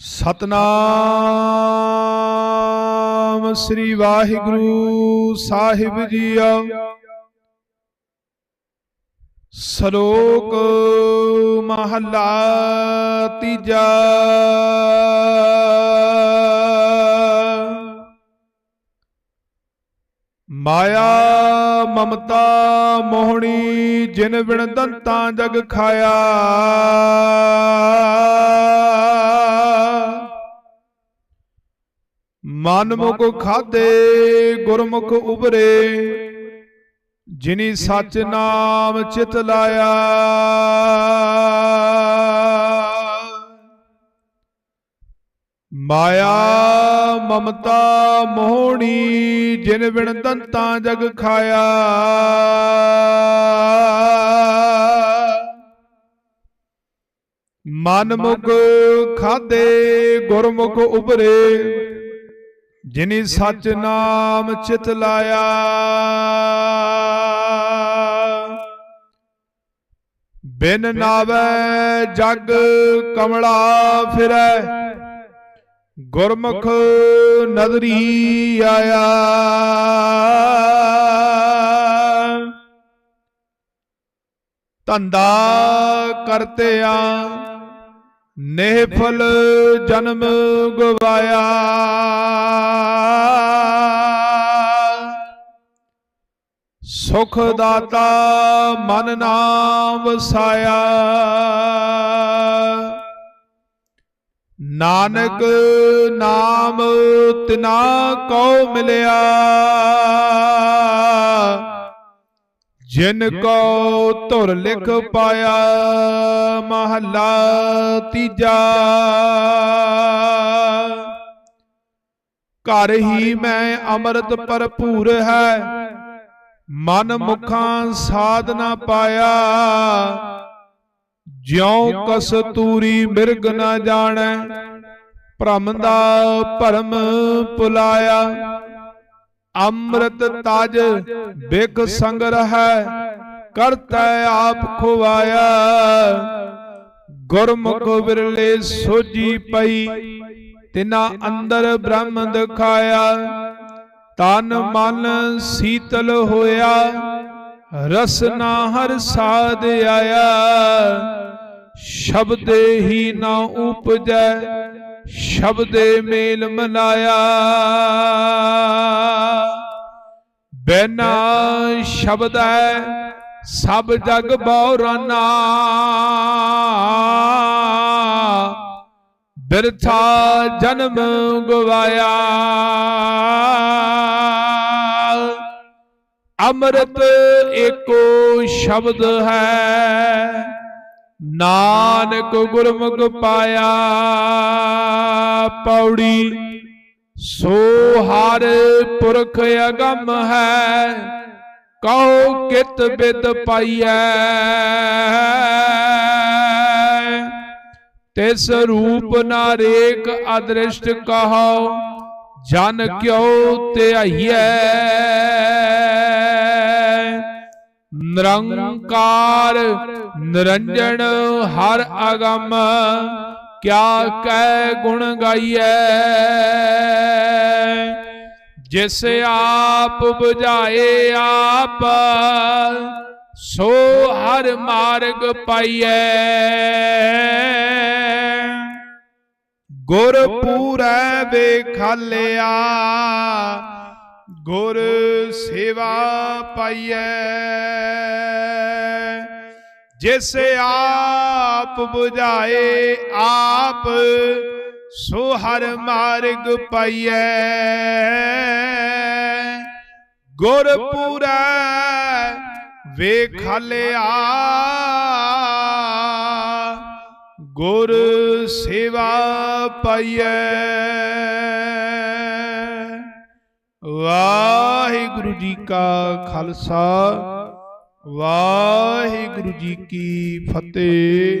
ਸਤਨਾਮ ਸ੍ਰੀ ਵਾਹਿਗੁਰੂ ਸਾਹਿਬ ਜੀਓ ਸ਼ਲੋਕ ਮਹੱਲਾ ਤੀਜਾ। ਮਾਇਆ ਮਮਤਾ ਮੋਹਣੀ ਜਿਨ ਬਿਨ ਦੰਤਾਂ ਜਗ ਖਾਇਆ। ਮਨ ਮੁਖ ਖਾਦੇ ਗੁਰਮੁਖ ਉਬਰੇ ਜਿਨੀ ਸਚ ਨਾਮ ਚਿਤ ਲਾਇਆ। ਮਾਇਆ ਮਮਤਾ ਮੋਹਣੀ ਜਿਨ ਬਿਨ ਦੰਤਾਂ ਜਗ ਖਾਇਆ। ਮਨ ਮੁਖ ਖਾਦੇ ਗੁਰਮੁਖ ਉਬਰੇ ਜਿਨੀ ਸਚ ਨਾਮ ਚਿਤ ਲਾਇਆ। ਬਿਨ ਨਾਵੇ ਜਗ ਕਮਲਾ ਫਿਰੈ। ਗੁਰਮੁਖ ਨਦਰੀ ਆਇਆ। ਧੰਦਾ ਕਰਤਿਆ ਨਿਹਫਲ ਜਨਮ ਗਵਾਇਆ। ਸੁਖ ਦਾਤਾ ਮਨ ਨਾਮ ਵਸਾਇਆ। ਨਾਨਕ ਨਾਮ ਤਿਨਾ ਕੋ ਮਿਲਿਆ। ਜਿਨ ਕੋ ਧੁਰ ਲਿਖ ਪਾਇਆ ਮਹੱਲਾ ਤੀਜਾ। ਘਰ ਹੀ ਮੈਂ ਅੰਮ੍ਰਿਤ ਭਰਪੂਰ ਹੈ ਮਨ ਮੁਖਾਂ ਸਾਧਨਾ ਪਾਇਆ। ਜਿਉ ਕਸਤੂਰੀ ਮਿਰਗ ਨਾ ਜਾਣੈ ਭ੍ਰਮ ਦਾ ਭਰਮ ਪੁਲਾਇਆ। ਅੰਮ੍ਰਿਤ ਤਜ ਬਿਕ ਸੰਗ ਰਹੈ ਕਰਤੈ ਆਪ ਖੁਆਇਆ ਗੁਰਮੁਖ ਵਿਰਲੇ ਸੋਜੀ ਪਈ ਤਿਨਾ ਅੰਦਰ ਬ੍ਰਹਮ ਦਿਖਾਇਆ। ਤਨ ਮਨ ਸੀਤਲ ਹੋਇਆ। ਰਸਨਾ ਹਰ ਸਾਧ ਆਇਆ। ਸ਼ਬਦੇ ਹੀ ਨਾ ਉਪਜੈ। ਸ਼ਬਦੇ ਮੇਲ ਮਨਾਇਆ। ਬਿਨਾ ਹੈ ਸਭ ਜਗ ਬੌਰਾਨਾ। ਬਿਰਥਾ ਜਨਮ ਗਵਾਇਆ। ਅੰਮ੍ਰਿਤ ਏਕੋ ਸ਼ਬਦ ਹੈ, ਨਾਨਕ ਗੁਰਮੁਖ ਪਾਇਆ। ਪੌੜੀ ਸੋ ਹਰ ਪੁਰਖ ਅਗੰਮ ਹੈ ਕਹੋ ਕਿਤ ਬਿਦ ਪਾਈਐ। ਤਿਸ ਰੂਪ ਨਾ ਰੇਕ ਅਦ੍ਰਿਸ਼ਟ ਕਹੋ, ਜਨ ਕਿਉ ਧਿਆਈਐ। ਨਿਰੰਕਾਰ, ਨਿਰੰਜਨ ਹਰ ਅਗੰਮ ਕਿਆ ਕਹਿ ਗੁਣ ਗਾਈਐ? ਜਿਸ ਆਪ 부ਝਾਏ ਆਪ, ਸੋ ਹਰ ਮਾਰਗ ਪਾਈਐ। ਗੁਰ ਪੂਰੈ ਵੇਖਾਲਿਆ, ਗੁਰ ਸੇਵਾ ਪਾਈਐ। ਜਿਸ ਆਪ 부ਝਾਏ ਆਪ, ਸੋ ਹਰ ਮਾਰਗ ਪਾਈਐ। ਗੁਰ ਵੇਖ ਲਿਆ ਗੁਰ ਸੇਵਾ ਪਾਈਐ। ਵਾਹਿਗੁਰੂ ਜੀ ਕਾ ਖਾਲਸਾ। ਵਾਹਿਗੁਰੂ ਜੀ ਕੀ ਫਤਿਹ।